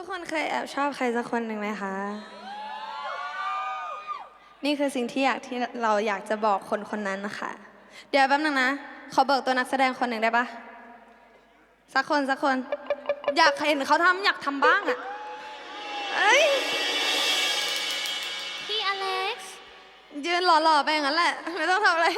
ทุกคนเคยแอบชอบใครสักคนหนึ่งไหมคะ นี่คือสิ่งที่อยากที่เราอยากจะบอกคนคนนั้นนะคะ เดี๋ยวแป๊บนึงนะ ขอเบิกตัวนักแสดงคนหนึ่งได้ปะสักคนสักคน อยากเห็นเขาทำอยากทำบ้างอะเอ้ย พี่อเล็กซ์ยืนหล่อๆไปอย่างนั้นแหละ ไม่ต้องทำอะไร